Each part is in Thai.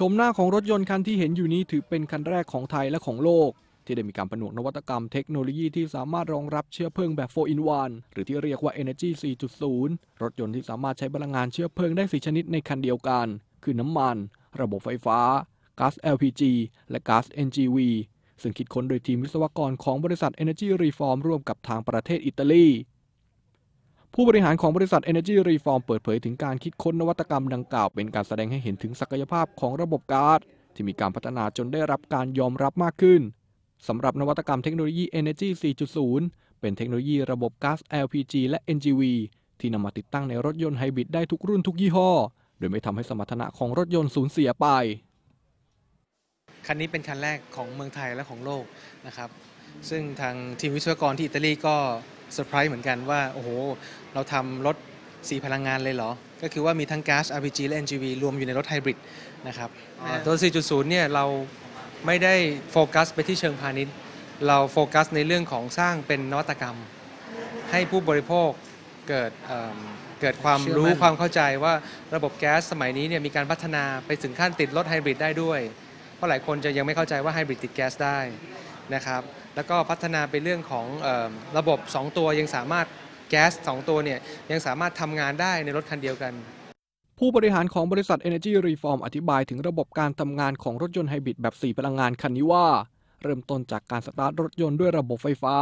ชมหน้าของรถยนต์คันที่เห็นอยู่นี้ถือเป็นคันแรกของไทยและของโลก ที่ได้มีการผนวกนวัตกรรมเทคโนโลยีที่สามารถรองรับเชื้อเพลิงแบบ 4 in 1 หรือที่เรียกว่า Energy 4.0 รถยนต์ที่สามารถใช้พลังงานเชื้อเพลิงได้ 4 ชนิดในคันเดียวกัน คือน้ำมัน ระบบไฟฟ้าก๊าซ LPG และก๊าซ NGV ซึ่งคิดค้นโดยทีมวิศวกรของบริษัท Energy Reform ร่วมกับทางประเทศอิตาลี ผู้บริหารของบริษัท Energy Reform เปิดเผยถึงการคิดค้นนวัตกรรมดังกล่าว เป็นการแสดงให้เห็นถึงศักยภาพของระบบก๊าซที่มีการพัฒนาจนได้รับการยอมรับมากขึ้นสำหรับนวัตกรรมเทคโนโลยี Energy 4.0 เป็นเทคโนโลยีระบบก๊าซ LPG และ NGV ที่นำมาติดตั้งในรถยนต์ไฮบริดได้ทุกรุ่นทุกยี่ห้อ โดยไม่ทำให้สมรรถนะของรถยนต์สูญเสียไป คันนี้เป็นคันแรกของเมืองไทยและของโลกนะครับ ซึ่งทางทีมวิศวกรที่อิตาลีก็ เซอร์ไพรส์เหมือนกันว่า โอ้โห เราทำรถ4พลังงานเลยเหรอ ก็คือว่ามีทั้งก๊าซ LPG และ NGV รวมอยู่ในรถไฮบริดนะครับอ่าตัว 4.0 เนี่ยเราไม่ได้โฟกัสไปที่เชิงพาณิชย์ เราโฟกัสในเรื่องของสร้างเป็นนวัตกรรม ให้ผู้บริโภคเกิดเอิ่มเกิดความรู้เชื่อมั่นความเข้าใจว่าระบบแก๊สสมัยนี้เนี่ยมีการพัฒนาไปถึงขั้นติดรถไฮบริดได้ด้วย เพราะหลายคนจะยังไม่เข้าใจว่าไฮบริดติดแก๊สได้นะครับ แล้วก็พัฒนาไปเรื่องของออระบบ 2 ตัวยังสามารถแก๊ส2ตัวเนี่ยยังสามารถทำงานได้ในรถคันเดียวกัน ผู้บริหารของบริษัท Energy Reform อธิบายถึงระบบการทำงานของรถยนต์ไฮบริดแบบ 4 พลังงานคันนี้ว่า เริ่มต้นจากการสตาร์ทรถยนต์ด้วยระบบไฟฟ้า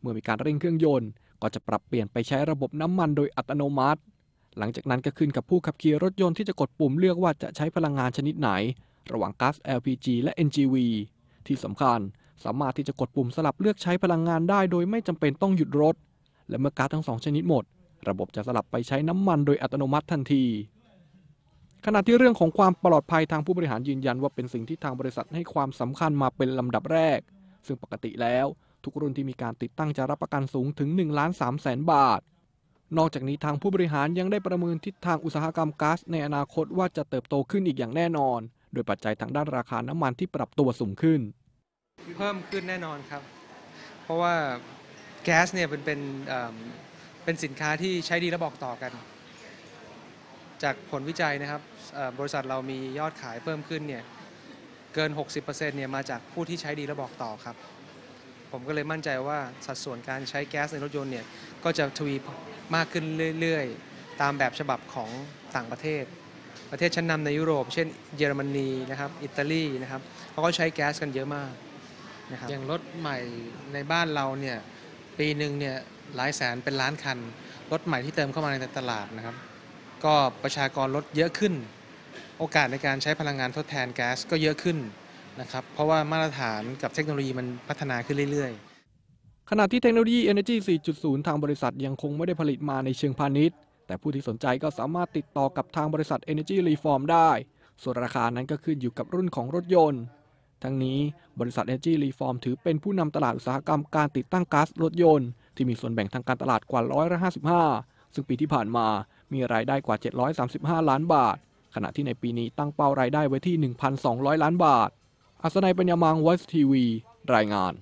เมื่อมีการเร่งเครื่องยนต์ ก็จะปรับเปลี่ยนไปใช้ระบบน้ำมันโดยอัตโนมัติ หลังจากนั้นก็ขึ้นกับผู้ขับขี่รถยนต์ที่จะกดปุ่มเลือกว่าจะใช้พลังงานชนิดไหน ระหว่างก๊าซ LPG และ NGV ที่สำคัญ สามารถที่จะกดปุ่มสลับเลือกใช้พลังงานได้ โดยไม่จำเป็นต้องหยุดรถ และเมื่อก๊าซทั้งสองชนิดหมด ระบบจะสลับไปใช้น้ำมันโดยอัตโนมัติทันที ขณะที่เรื่องของความปลอดภัยทางผู้บริหารยืนยันว่าเป็นสิ่งที่ทางบริษัทให้ความสำคัญมาเป็นลำดับแรก ซึ่งปกติแล้ว ทุกรุ่นที่มีการติดตั้งจะรับประกันสูงถึง1ล้าน3แสนบาทนอกจากนี้ทางผู้บริหารยังได้ประเมินทิศทางอุตสาหกรรมก๊าซในอนาคตว่าจะเติบโตขึ้นอีกอย่างแน่นอน โดยปัจจัยทางด้านราคาน้ำมันที่ปรับตัวสูงขึ้น เพิ่มขึ้นแน่นอนครับ เพราะว่าแก๊สเนี่ยเป็นเป็นเอิ่มเป็นสินค้าที่ใช้ดีและบอกต่อกัน จากผลวิจัยนะครับเอ่อบริษัทเรามียอดขายเพิ่มขึ้นเนี่ยเกิน 60%เนี่ยมาจากผู้ที่ใช้ดีและบอกต่อครับ ผมก็เลยมั่นใจว่าสัดส่วนการใช้แก๊สในรถยนต์เนี่ยก็จะทวีมากขึ้นเรื่อยๆ ตามแบบฉบับของต่างประเทศ ประเทศชั้นนำในยุโรป เช่นเยอรมนีนะครับ อิตาลีนะครับเขาก็ใช้แก๊สกันเยอะมาก นะครับอย่างรถใหม่ในบ้านเราเนี่ยปีหนึ่งเนี่ยหลายแสนเป็นล้านคัน รถใหม่ที่เติมเข้ามาในตลาดนะครับ ก็ประชากรรถเยอะขึ้น โอกาสในการใช้พลังงานทดแทนแก๊สก็เยอะขึ้นนะครับเพราะว่ามาตรฐานกับเทคโนโลยีมันพัฒนาขึ้นเรื่อยๆ ขณะที่เทคโนโลยี Energy 4.0 ทางบริษัทยังคงไม่ได้ผลิตมาในเชิงพาณิชย์ แต่ผู้ที่สนใจก็สามารถติดต่อกับทางบริษัท Energy Reform ได้ ส่วนราคานั้นก็ขึ้นอยู่กับรุ่นของรถยนต์ ทั้งนี้บริษัท Energy Reform ถือเป็นผู้นำตลาดอุตสาหกรรมการติดตั้งก๊าซรถยนต์ ที่มีส่วนแบ่งทางการตลาดกว่าร้อยละ55 ซึ่งปีที่ผ่านมามีรายได้กว่า 735 ล้านบาท ขณะที่ในปีนี้ตั้งเป้ารายได้ไว้ที่ 1,200 ล้านบาท อัศนัยปัญญามังวอสทีวี รายงาน